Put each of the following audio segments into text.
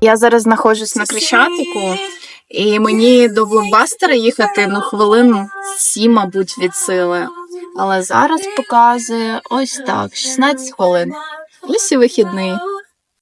Я зараз знаходжусь на Крещатику, і мені до блокбастера їхати ну хвилину сім, мабуть, від сили. Але зараз показує ось так: 16 хвилин. Ось і вихідний.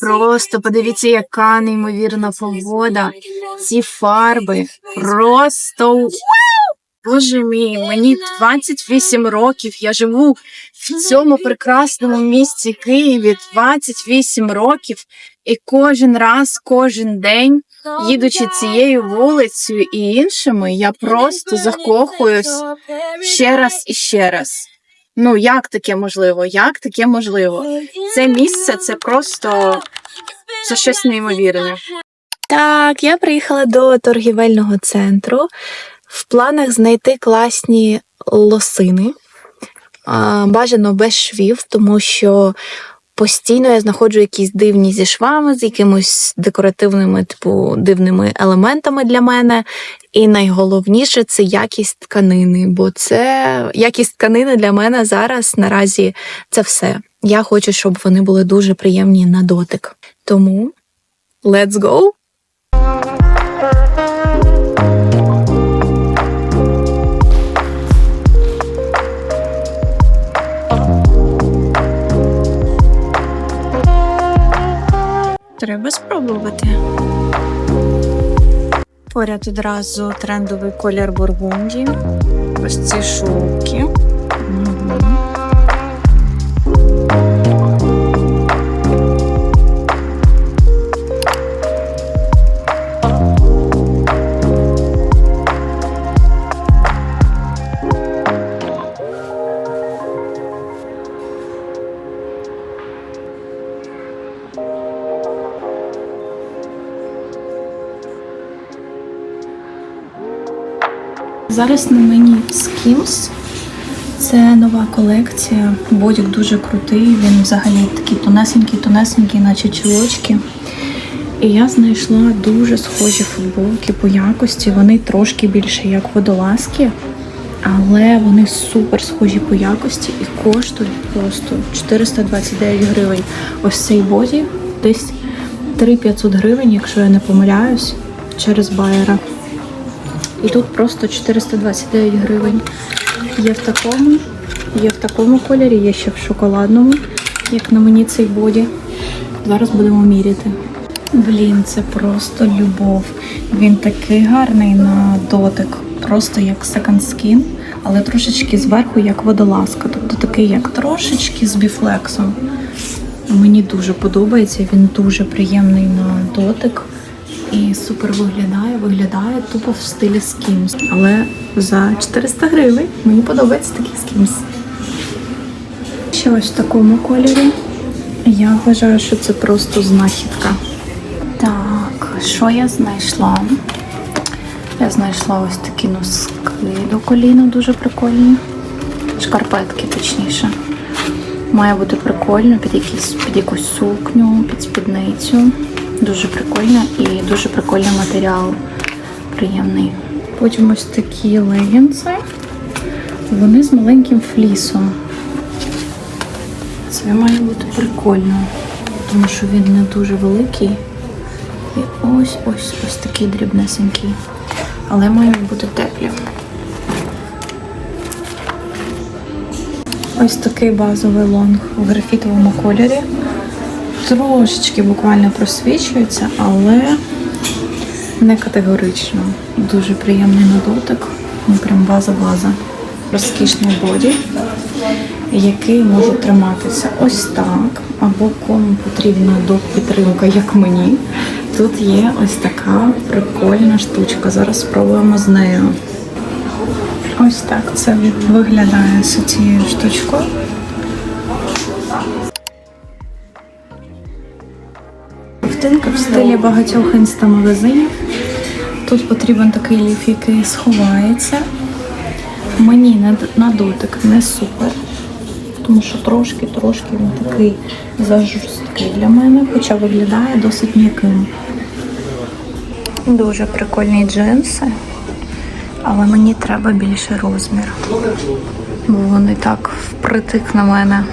Просто подивіться, яка неймовірна погода. Ці фарби просто. Боже мій, мені 28 років. Я живу в цьому прекрасному місті Києві 28 років, і кожен раз, кожен день, їдучи цією вулицею і іншими, я просто закохуюсь ще раз і ще раз. Ну як таке можливо? Як таке можливо? Це місце це просто це щось неймовірне. Так, я приїхала до торгівельного центру. В планах знайти класні лосини. Бажано без швів, тому що постійно я знаходжу якісь дивні зі швами, з якимось декоративними, типу, дивними елементами для мене. І найголовніше це якість тканини, бо це якість тканини для мене зараз наразі це все. Я хочу, щоб вони були дуже приємні на дотик. Тому let's go! Треба спробувати. Поряд одразу трендовий колір бургунді. Ось ці шовки. Зараз на мені Skims. Це нова колекція. Бодік дуже крутий. Він взагалі такий тонесенький, тонесенький, наче чулочки. І я знайшла дуже схожі футболки по якості. Вони трошки більше як водолазки, але вони супер схожі по якості і коштують просто 429 гривень. Ось цей боді десь 3500 гривень, якщо я не помиляюсь, через байера. І тут просто 429 гривень. Є в такому, є в такому кольорі, є ще в шоколадному, як на мені цей боді. Зараз будемо міряти. Блін, це просто любов. Він такий гарний на дотик, просто як second skin, але трошечки зверху як водолазка. Тобто такий як трошечки з біфлексом. Мені дуже подобається, він дуже приємний на дотик і супер виглядає, виглядає тупо в стилі Skims. Але за 400 гривень мені подобається такий Skims. Ще ось в такому кольорі. Я вважаю, що це просто знахідка. Так, що я знайшла? Я знайшла ось такі носки до коліна, дуже прикольні. Шкарпетки, точніше. Має бути прикольно під, якісь, під якусь сукню, під спідницю. Дуже прикольно і дуже прикольний матеріал. Приємний. Потім ось такі легінси. Вони з маленьким флісом. Це має бути прикольно, тому що він не дуже великий. І ось ось такий дрібнесенький. Але мають бути теплі. Ось такий базовий лонг в графітовому кольорі. Трошечки буквально просвічується, але не категорично. Дуже приємний на дотик. Ну, прям база-база. Розкішний боді, який може триматися ось так, або кому потрібна доп-підтримка, як мені. Тут є ось така прикольна штучка. Зараз спробуємо з нею. Ось так це виглядає з цією штучкою. Ковтинка в стилі багатьох інстамагазинів. Тут потрібен такий ліф, який сховається. Мені на, дотик не супер, тому що трошки-трошки він такий зажорсткий для мене, хоча виглядає досить м'яким. Дуже прикольні джинси, але мені треба більший розмір. Бо вони так впритик на мене,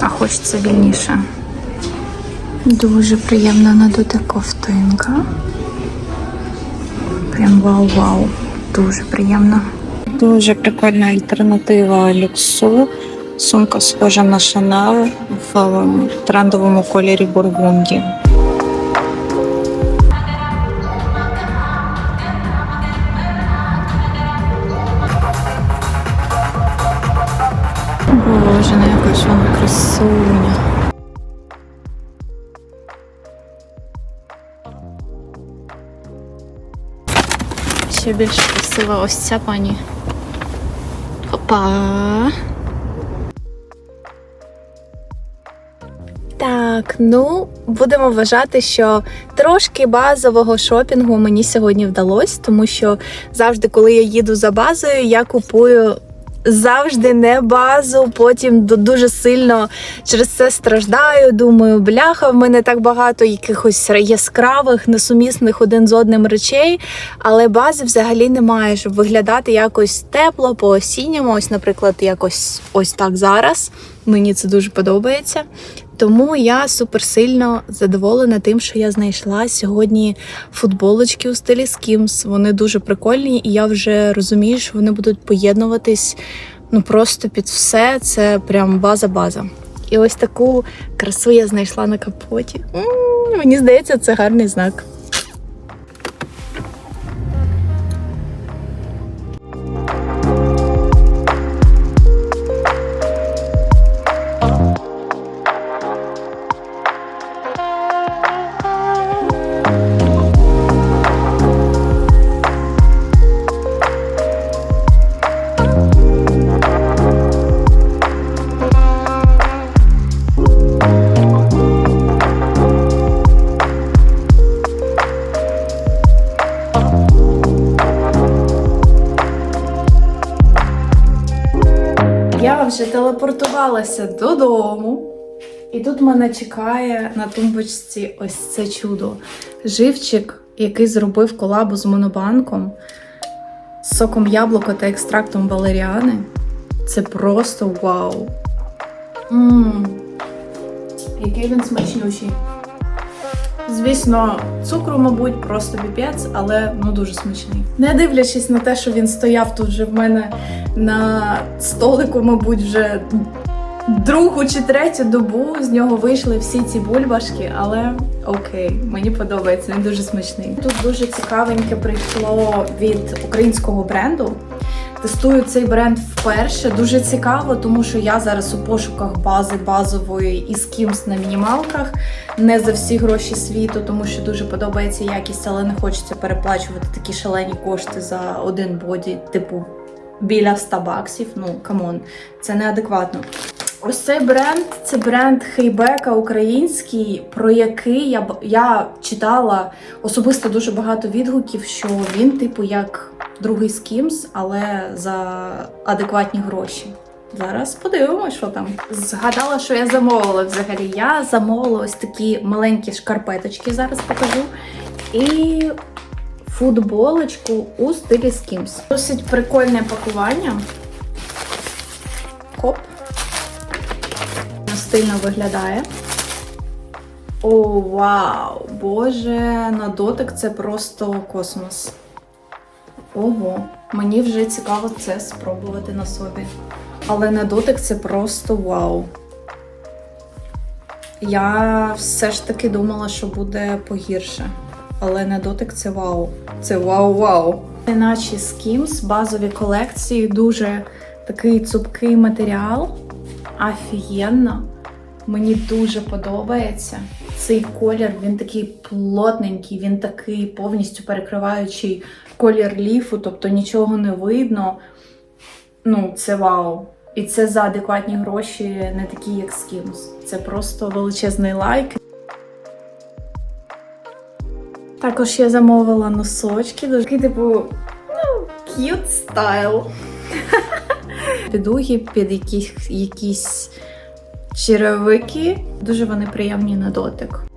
а хочеться вільніше. Дуже приємна на дотик ковтинка. Прям вау-вау. Дуже приємно. Дуже прикольна альтернатива люксу. Сумка схожа на Chanel в ем, трендовому кольорі бургунді. Боже, ну яка ж вона красуня. Ще більш красива ось ця пані. Опа. Так, ну будемо вважати, що трошки базового шопінгу мені сьогодні вдалося, тому що завжди, коли я їду за базою, я купую завжди не базу. Потім дуже сильно через це страждаю. Думаю, бляха, в мене так багато якихось яскравих, несумісних один з одним речей, але бази взагалі немає, щоб виглядати якось тепло, по осінньому. Ось, наприклад, якось ось так зараз. Мені це дуже подобається. Тому я суперсильно задоволена тим, що я знайшла сьогодні футболочки у стилі Skims. Вони дуже прикольні, і я вже розумію, що вони будуть поєднуватись ну просто під все. Це прям база-база. І ось таку красу я знайшла на капоті. М, Мені здається, це гарний знак. Телепортувалася додому. І тут мене чекає на тумбочці ось це чудо. Живчик, який зробив колабу з монобанком, з соком яблука та екстрактом валеріани. Це просто вау. Ммм, який він смачнющий. Звісно, цукру, мабуть, просто піпець, але ну дуже смачний. Не дивлячись на те, що він стояв тут вже в мене на столику, мабуть, вже другу чи третю добу з нього вийшли всі ці бульбашки, але окей, мені подобається, він дуже смачний. Тут дуже цікавеньке прийшло від українського бренду. Тестую цей бренд вперше. Дуже цікаво, тому що я зараз у пошуках бази базової і з кимсь на мінімалках. Не за всі гроші світу, тому що дуже подобається якість, але не хочеться переплачувати такі шалені кошти за один боді, типу біля 100 баксів. Ну камон, це неадекватно. Ось цей бренд це бренд Хейбека український, про який я я читала особисто дуже багато відгуків, що він, типу, як другий Skims, але за адекватні гроші. Зараз подивимося, що там. Згадала, що я замовила взагалі. Я замовила ось такі маленькі шкарпеточки, зараз покажу. І футболочку у стилі Skims. Досить прикольне пакування. Хоп. Стильно виглядає. О, вау! Боже, на дотик це просто космос. Ого, мені вже цікаво це спробувати на собі. Але на дотик це просто вау. Я все ж таки думала, що буде погірше. Але на дотик це вау. Це вау-вау. Іначе Skims, базові колекції, дуже такий цупкий матеріал. Офігенно. Мені дуже подобається. Цей колір, він такий плотненький, він такий повністю перекриваючий колір ліфу, тобто нічого не видно. Ну, це вау. І це за адекватні гроші, не такі, як Skims. Це просто величезний лайк. Також я замовила носочки, дуже типу, ну, cute стайл. Підуги під якісь, якісь черевики. Дуже вони приємні на дотик.